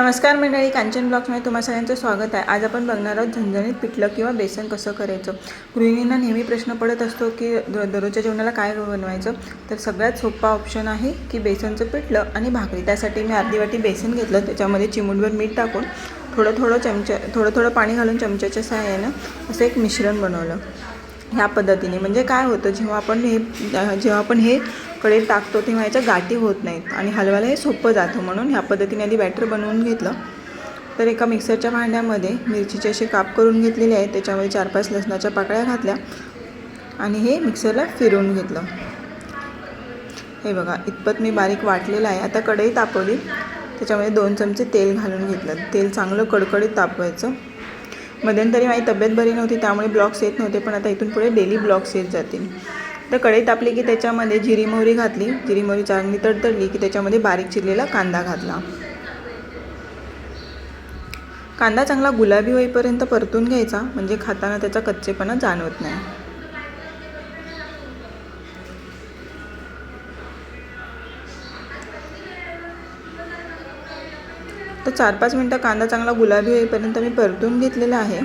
नमस्कार मंडळी कांचन ब्लॉग्समध्ये तुम्हा सगळ्यांचं स्वागत आहे. आज आपण बघणार आहोत झणझणीत पिठलं किंवा बेसन कसं करायचं? गृहिणींना नेहमी प्रश्न पडत असतो की द दररोजच्या जेवणाला काय बनवायचं? तर सगळ्यात सोपा ऑप्शन आहे की बेसनचं पिठलं आणि भाकरी. त्यासाठी मी अर्धी वाटी बेसन घेतलं त्याच्यामध्ये चिमूटभर मीठ टाकून थोडं थोडं चमचा थोडं थोडं पाणी घालून चमच्याच्या सहाय्यानं असं एक मिश्रण बनवलं. ह्या पद्धतीने. म्हणजे काय होतं जेव्हा आपण हे जेव्हा आपण हे कडे टाकतो तेव्हा याच्या गाठी होत नाहीत आणि हलवायला हे सोपं जातं. म्हणून ह्या पद्धतीने आधी बॅटर बनवून घेतलं. तर एका मिक्सरच्या भांड्यामध्ये मिरचीचे असे काप करून घेतलेले आहेत. त्याच्यामध्ये चार पाच लसणाच्या पाकळ्या घातल्या आणि हे मिक्सरला फिरवून घेतलं. हे बघा इतपत मी बारीक वाटलेलं आहे. आता कढई तापवली. त्याच्यामध्ये दोन चमचे तेल घालून घेतलं. तेल चांगलं कडकडीत तापवायचं. मध्यंतरी माझी तब्येत बरी नव्हती त्यामुळे ब्लॉक्स येत नव्हते पण आता इथून पुढे डेली ब्लॉक्स येत जातील. तर कढई तापली की त्याच्यामध्ये जिरी मोहरी घातली. जिरी मोहरी चांगली तडतडली की त्याच्यामध्ये बारीक चिरलेला कांदा घातला. कांदा चांगला गुलाबी होईपर्यंत परतून घ्यायचा म्हणजे खाताना त्याचा कच्चेपणा जाणवत नाही. तर चार पाच मिनटं कांदा चांगला गुलाबी होईपर्यंत मी परतून घेतलेला आहे.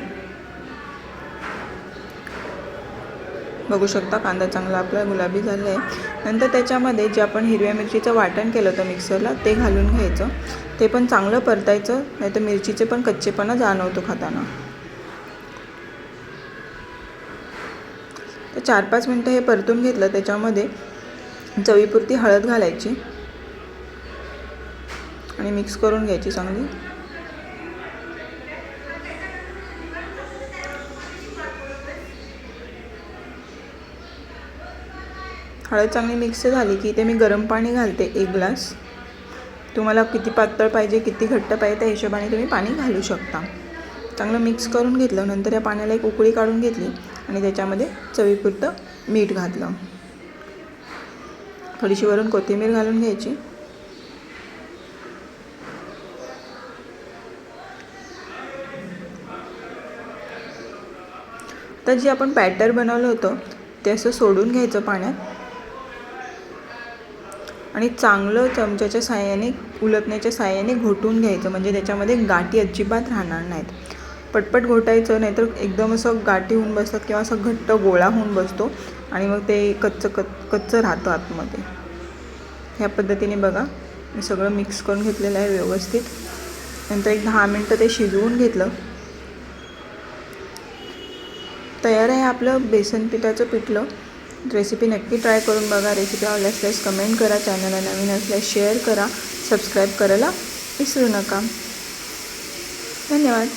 बघू शकता कांदा चांगला आपला गुलाबी झाला आहे. नंतर त्याच्यामध्ये जे आपण हिरव्या मिरचीचं वाटण केलं होतं मिक्सरला ते घालून घ्यायचं. ते पण चांगलं परतायचं नाही तर मिरचीचे पण कच्चेपणा जाणवतो खाताना. तर चार पाच मिनटं हे परतून घेतलं त्याच्यामध्ये चवीपुरती हळद घालायची. आणि मिक्स करून घ्यायची चांगली. हळद चांगली मिक्स झाली की इथे मी गरम पाणी घालते एक ग्लास तुम्हाला किती पातळ पाहिजे किती घट्ट पाहिजे त्या हिशोबाने तुम्ही पाणी घालू शकता. चांगलं मिक्स करून घेतलं नंतर या पाण्याला एक उकळी काढून घेतली आणि त्याच्यामध्ये चवीपुरतं मीठ घातलं. थोडीशी वरून कोथिंबीर घालून घ्यायची. तर जे आपण बॅटर बनवलं होतं ते असं सोडून घ्यायचं पाण्यात. आणि चांगलं चमच्याच्या साह्याने उलटण्याच्या साह्याने घोटून घ्यायचं. म्हणजे त्याच्यामध्ये गाठी अजिबात राहणार नाहीत. पटपट घोटायचं नाहीतर एकदम असं गाठी होऊन बसतात किंवा असं घट्ट गोळा होऊन बसतो. आणि मग ते कच्चं कच कच्चं राहतं आतमध्ये. ह्या पद्धतीने बघा. मी सगळं मिक्स करून घेतलेलं आहे व्यवस्थित. नंतर एक दहा मिनटं ते शिजवून घेतलं. तयार आहे आपलं बेसन पिठाचं पिठलं. रेसिपी नक्की ट्राय करून बघा. रेसिपी आवडली असल्यास कमेंट करा. चॅनलला नवीन असल्यास शेअर करा. सबस्क्राईब करायला विसरू नका. धन्यवाद.